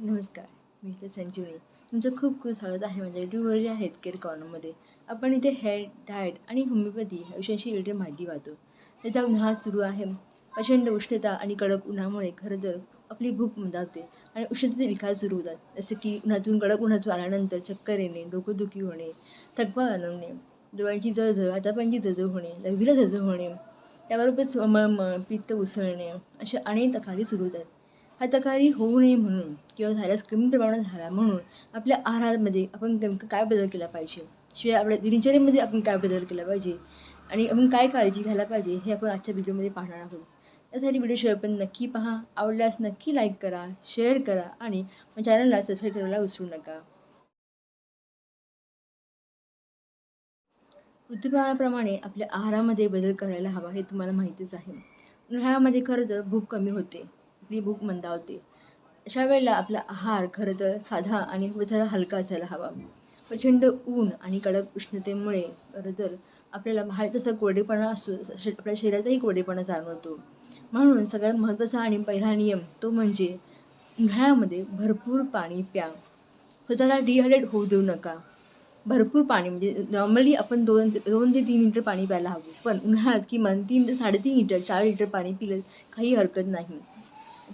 नमस्कार मी इथे संजीवनी. तुमचं खूप खूप स्वागत आहे माझ्या युट्यूबवरील हेल्थ केअर कॉर्नरमध्ये आपण इथे हेल्थ डाएट आणि होमिओपॅथी या विषयाशी रिलेटेड माहिती पाहतो. सध्या उन्हाळा सुरू आहे. प्रचंड उष्णता आणि कडक उन्हामुळे खरं तर आपली भूक मंदावते आणि उष्णतेचे विकार सुरू होतात. जसे की उन्हातून कडक उन्हातून आल्यानंतर चक्कर येणे डोकंदुखी होणे थकवा जाणवणे डोळ्यांची जळजळ हातापांची जळजळ होणे लघवीला जळजळ होणे त्याबरोबरच मळमळ पित्त उसळणे अशा अनेक तक्रारी सुरू होतात. हा तक्रारी होऊ नये म्हणून किंवा झाल्यास कमी प्रमाणात झाला म्हणून आपल्या आहारामध्ये आपण नेमकं काय बदल केला पाहिजे? शिवाय आपल्या दिनचर्येमध्ये आपण काय बदल केला पाहिजे? आणि आपण काय काळजी घ्यायला पाहिजे हे आपण आजच्या व्हिडिओमध्ये पाहणार आहोत. त्यासाठी व्हिडिओ शेअर पण नक्की पहा. आवडल्यास नक्की लाईक करा शेअर करा आणि चॅनलला सबस्क्राईब करायला विसरू नका. ऋतुप्रमाणाप्रमाणे आपल्या आहारामध्ये बदल करायला हवा हे तुम्हाला माहितीच आहे. उन्हाळ्यामध्ये खरं तर भूक कमी होते. आपली भूक मंदावते. अशा वेळेला आपला आहार खरं तर साधा आणि जरा हलका असायला हवा. प्रचंड ऊन आणि कडक उष्णतेमुळे खरं तर आपल्याला बाहेर तसा कोरडेपणा असतो श- आपल्या शरीरातही कोरडेपणा जाणवतो. म्हणून सगळ्यात महत्त्वाचा आणि पहिला नियम तो म्हणजे उन्हाळ्यामध्ये भरपूर पाणी प्या. स्वतःला डिहायड्रेट होऊ देऊ नका. भरपूर पाणी म्हणजे नॉर्मली आपण दोन दोन ते तीन लिटर पाणी प्यायला हवं. पण उन्हाळ्यात किमान तीन ते साडेतीन लिटर चार लिटर पाणी पिलं काही हरकत नाही.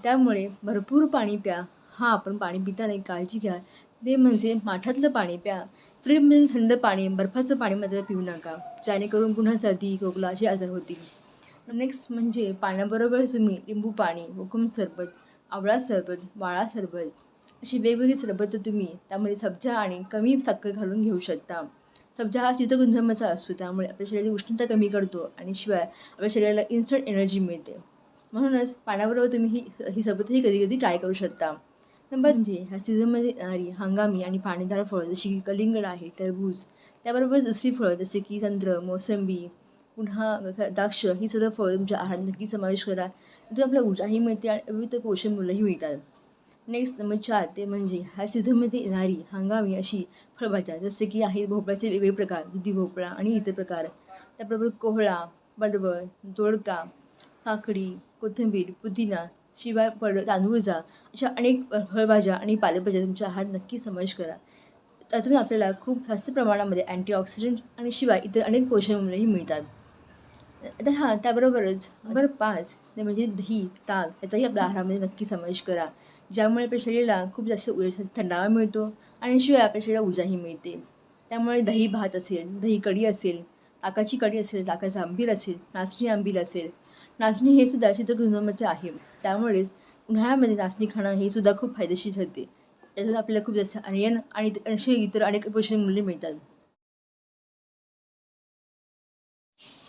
त्यामुळे भरपूर पाणी प्या. हा आपण पाणी पिताना एक काळजी घ्या. ते म्हणजे माठातलं पाणी प्या. फ्रीजमधील थंड पाणी बर्फाचं पाणी मात्र पिऊ नका. जेणेकरून पुन्हा सर्दी खोकला असे आजार होतील. नेक्स्ट म्हणजे पाण्याबरोबर तुम्ही लिंबू पाणी हुकुम सरबत आवळा सरबत वाळा सरबत अशी वेगवेगळी सरबतं तुम्ही त्यामध्ये सब्जा आणि कमी साखर घालून घेऊ शकता. सब्जा हा शीतगुंधर्माचा असतो त्यामुळे आपल्या शरीराची उष्णता कमी करतो आणि शिवाय आपल्या शरीराला इन्स्टंट एनर्जी मिळते. म्हणूनच पाण्याबरोबर तुम्ही ही ही सरबतही कधी कधी ट्राय करू शकता. नंबर म्हणजे ह्या सीझनमध्ये येणारी हंगामी आणि पाणीदार फळं जशी की कलिंगड आहे टरबूज त्याबरोबर दुसरी फळं जसे की संत्र मोसंबी पुन्हा द्राक्ष ही सर्व फळं तुमच्या आहारात नक्की समावेश करा. आपल्या ऊर्जाही मिळते आणि विविध पोषण मूल्यही मिळतात. नेक्स्ट नंबर चार ते म्हणजे ह्या सीझनमध्ये येणारी हंगामी अशी फळभाज्या जसे की आहे भोपळ्याचे वेगवेगळे प्रकार दुधी भोपळा आणि इतर प्रकार. त्याबरोबर कोहळा बडवळ दोडका काकडी कोथिंबीर पुदिना शिवाय पड तांदूळजा अशा अनेक फळभाज्या आणि पालेभाज्या तुमच्या आहारात नक्की समावेश करा. त्यातून आपल्याला खूप जास्त प्रमाणामध्ये अँटीऑक्सिडंट आणि शिवाय इतर अनेक पोषणमूल्यही मिळतात. आता हां त्याबरोबरच नंबर पाच ते म्हणजे दही ताक याचाही आपल्या आहारामध्ये नक्की समावेश करा. ज्यामुळे आपल्या शरीराला खूप जास्त ऊर्जा थंडावा मिळतो आणि शिवाय आपल्या शरीराला ऊर्जाही मिळते. त्यामुळे दही भात असेल दही कढी असेल ताकाची कढी असेल ताकाचा आंबील असेल नाचणी आंबील असेल नाचणी हे सुद्धा शीतगृहमध्ये आहे. त्यामुळेच उन्हाळ्यामध्ये नाचणी खाणं हे सुद्धा खूप फायदेशीर ठरते. त्यातून आपल्याला खूप जास्त आर्यन आणि असे इतर अनेक पोषण मूल्ये मिळतात.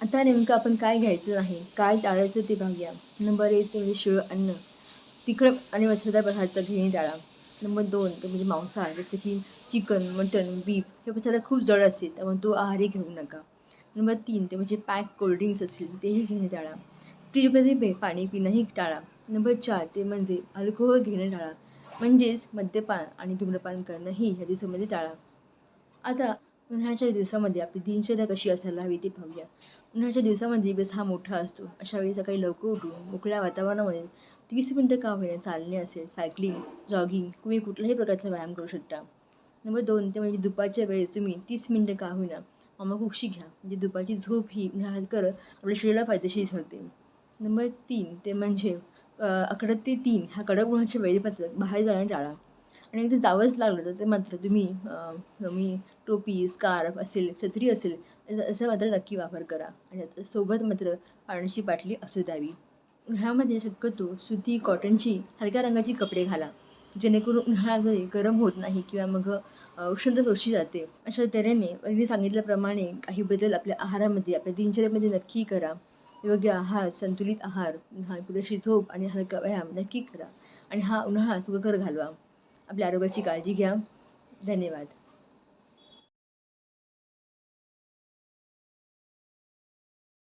आता नेमकं आपण काय घ्यायचं नाही काय टाळायचं ते पाहूया नंबर एक म्हणजे शिळ अन्न. तिखट आणि मसालेदार पदार्थ घेणे टाळा. नंबर दोन ते म्हणजे मांसाहार जसं की चिकन मटन बीफ हे पदार्थ खूप जड असते त्यामुळे तो आहारही घेऊ नका. नंबर तीन ते म्हणजे पॅक कोल्ड्रिंक्स असतील तेही घेणे टाळा. फ्रीजमध्ये पे पाणी पिणंही टाळा. नंबर चार ते म्हणजे अल्कोहोल घेणं टाळा. म्हणजेच मद्यपान आणि धूम्रपान करणंही ह्या दिवसामध्ये टाळा. आता उन्हाळ्याच्या दिवसामध्ये आपली दिनचर्या कशी असायला हवी ते पाहूया. उन्हाळ्याच्या दिवसामध्ये दिवस हा मोठा असतो. अशा वेळी सकाळी लवकर उठून मोकळ्या वातावरणामध्ये तीस मिनटं का होईना चालणे असेल सायकलिंग जॉगिंग तुम्ही कुठल्याही प्रकारचा व्यायाम करू शकता. नंबर दोन ते म्हणजे दुपारच्या वेळेस तुम्ही तीस मिनटं का होईना मामा कुक्षी घ्या. म्हणजे दुपारची झोप ही उन्हाळ्यात कर आपल्या शरीराला फायदेशीर ठरते. नंबर तीन ते म्हणजे अकरा ते तीन ह्या कडक उन्हाच्या वेळेपत्रक बाहेर जाणं टाळा. आणि एकदा जावंच लागलं तर ते मात्र तुम्ही तुम्ही टोपी स्कार्फ असेल छत्री असेल असं मात्र नक्की वापर करा. आणि सोबत मात्र पाण्याची बाटली असू द्यावी. उन्हाळ्यामध्ये शक्यतो सुती कॉटनची हलक्या रंगाची कपडे घाला. जेणेकरून उन्हाळ्यामध्ये गरम होत नाही किंवा मग उष्णता सोशी जाते. अशा तऱ्हेने अगदी सांगितल्याप्रमाणे काही बदल आपल्या आहारामध्ये आपल्या दिनचर्येमध्ये नक्की करा. योग्य आहार संतुलित आहार हा पुरेशी झोप आणि हलका व्यायाम नक्की करा. आणि हा उन्हाळा सुखकर घालवा. आपल्या आरोग्याची काळजी घ्या. धन्यवाद.